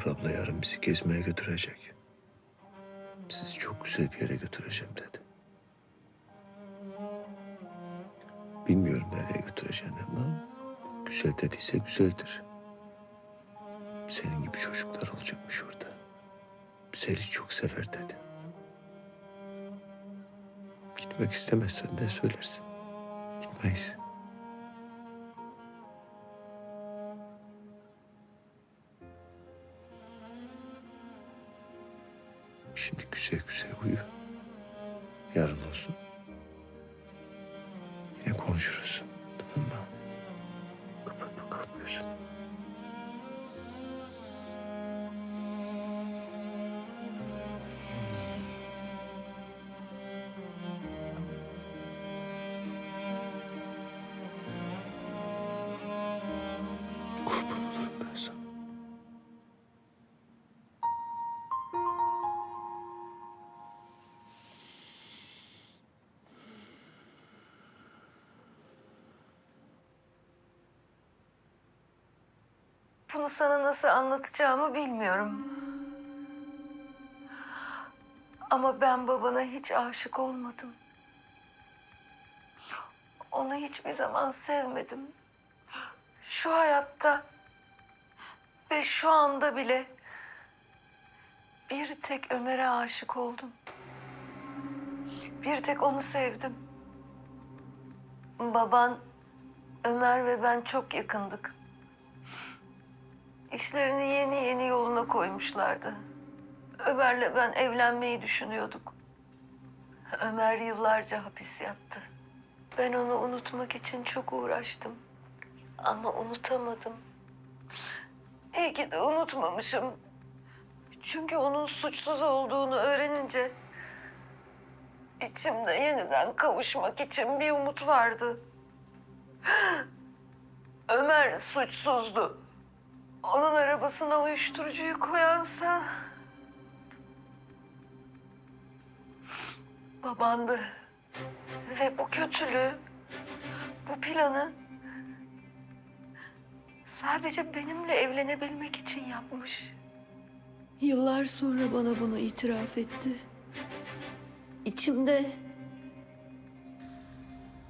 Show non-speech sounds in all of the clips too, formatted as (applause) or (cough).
Mahur abla yarın bizi gezmeye götürecek. Sizi çok güzel bir yere götüreceğim dedi. Bilmiyorum nereye götüreceğini ama güzel dediyse güzeldir. Senin gibi çocuklar olacakmış orada. Seni çok sever dedi. Gitmek istemezsen de söylersin. Gitmeyiz. Şimdi güzel güzel uyu. Yarın olsun. Yine konuşuruz. Tamam mı? Kapat bakalım gözünü. Bunu sana nasıl anlatacağımı bilmiyorum. Ama ben babana hiç aşık olmadım. Onu hiçbir zaman sevmedim. Şu hayatta ve şu anda bile bir tek Ömer'e aşık oldum. Bir tek onu sevdim. Baban, Ömer ve ben çok yakındık. İşlerini yeni yeni yoluna koymuşlardı. Ömer'le ben evlenmeyi düşünüyorduk. Ömer yıllarca hapis yattı. Ben onu unutmak için çok uğraştım. Ama unutamadım. İyi ki de unutmamışım. Çünkü onun suçsuz olduğunu öğrenince... ...içimde yeniden kavuşmak için bir umut vardı. (gasps) Ömer suçsuzdu. Onun arabasına uyuşturucuyu koyansa... Babandı. Ve bu kötülüğü, bu planı... ...sadece benimle evlenebilmek için yapmış. Yıllar sonra bana bunu itiraf etti. İçimde...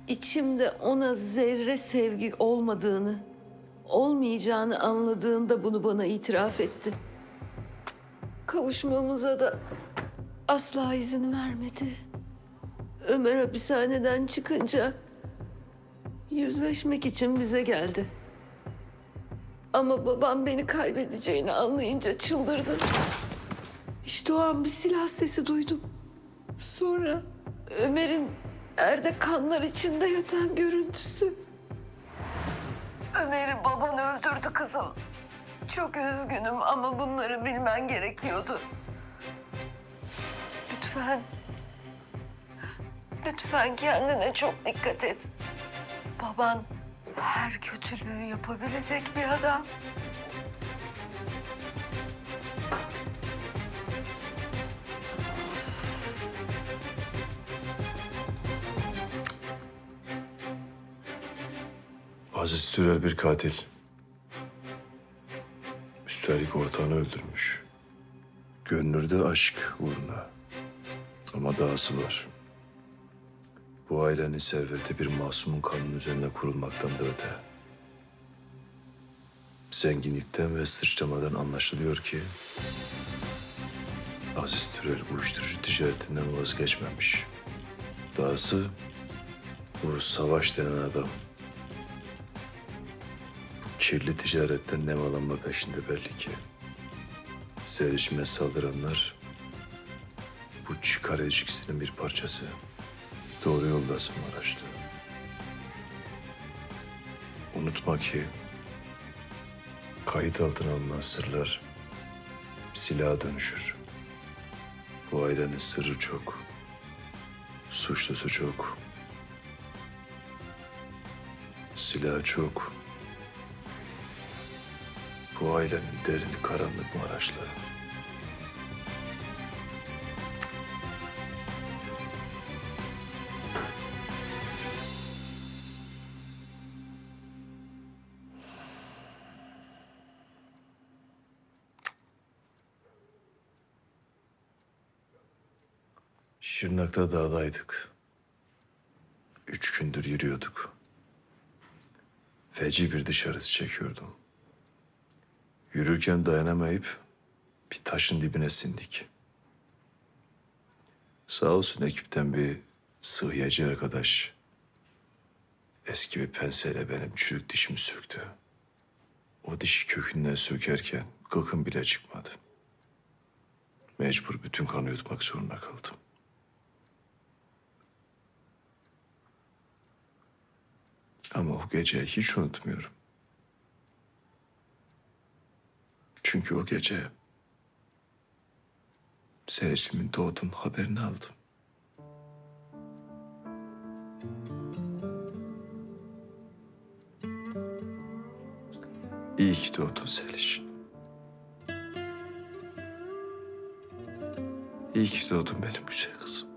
...içimde ona zerre sevgi olmadığını olmayacağını anladığında bunu bana itiraf etti. Kavuşmamıza da asla izin vermedi. Ömer hapishaneden çıkınca yüzleşmek için bize geldi. Ama babam beni kaybedeceğini anlayınca çıldırdı. İşte o an bir silah sesi duydum. Sonra Ömer'in erde kanlar içinde yatan görüntüsü. Ömer'i baban öldürdü kızım. Çok üzgünüm ama bunları bilmen gerekiyordu. Lütfen. Lütfen kendine çok dikkat et. Baban her kötülüğü yapabilecek bir adam. Aziz Türel bir katil. Üstelik ortağını öldürmüş. Gönlürde aşk uğruna. Ama dahası var. Bu ailenin serveti bir masumun kanının üzerine kurulmaktan da öte. Zenginlikten ve sıçramadan anlaşılıyor ki... Aziz Türel uyuşturucu ticaretinden vazgeçmemiş. Dahası bu savaş denen adam kirli ticaretten nemalanma peşinde belli ki. Serişime saldıranlar bu çıkar ilişkisinin bir parçası. Doğru yoldasın Maraşlı. Unutma ki kayıt altına alınan sırlar silaha dönüşür. Bu ailenin sırrı çok. Suçlusu çok. Silah çok bu ailenin derini karanlık Maraşlı. Şırnak'ta dağdaydık. Üç gündür yürüyorduk. Feci bir dışarısı çekiyordum. Yürürken dayanamayıp bir taşın dibine sindik. Sağ olsun ekipten bir sıhhiyacı arkadaş eski bir penseyle benim çürük dişimi söktü. O dişi kökünden sökerken gıkım bile çıkmadı. Mecbur bütün kanı yutmak zorunda kaldım. Ama o geceyi hiç unutmuyorum. Çünkü o gece Sereç'imin doğduğunun haberini aldım. İyi ki doğdun Seliş. İyi ki doğdun benim güzel kızım.